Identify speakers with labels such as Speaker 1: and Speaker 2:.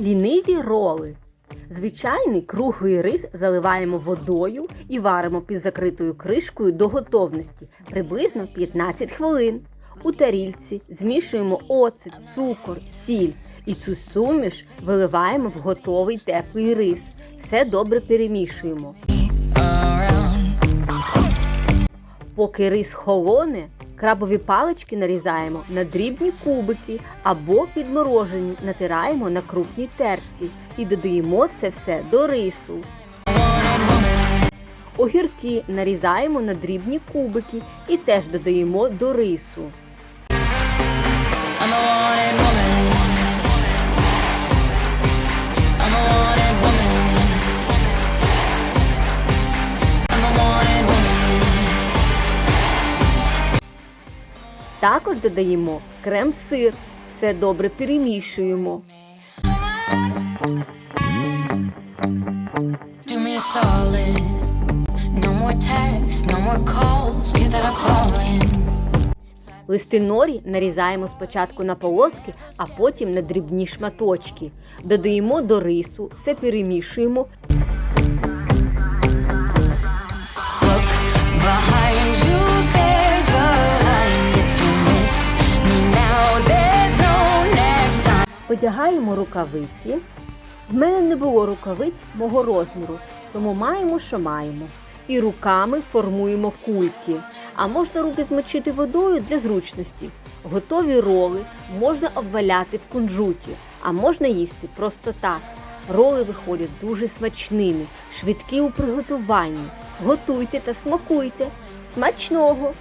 Speaker 1: Ліниві роли. Звичайний круглий рис заливаємо водою і варимо під закритою кришкою до готовності приблизно 15 хвилин. У тарільці змішуємо оцет, цукор, сіль і цю суміш виливаємо в готовий теплий рис. Все добре перемішуємо. Поки рис холоне, крабові палички нарізаємо на дрібні кубики або підморожені натираємо на крупній терці і додаємо це все до рису. Огірки нарізаємо на дрібні кубики і теж додаємо до рису. Також додаємо крем-сир. Все добре перемішуємо.
Speaker 2: Do me a solid. No more texts, no more calls. Kids that are falling.
Speaker 1: Листи норі нарізаємо спочатку на полоски, а потім на дрібні шматочки. Додаємо до рису, все перемішуємо. Одягаємо рукавиці. В мене не було рукавиць мого розміру, тому маємо, що маємо. І руками формуємо кульки. А можна руки змочити водою для зручності. Готові роли можна обваляти в кунжуті, а можна їсти просто так. Роли виходять дуже смачними, швидкі у приготуванні. Готуйте та смакуйте. Смачного!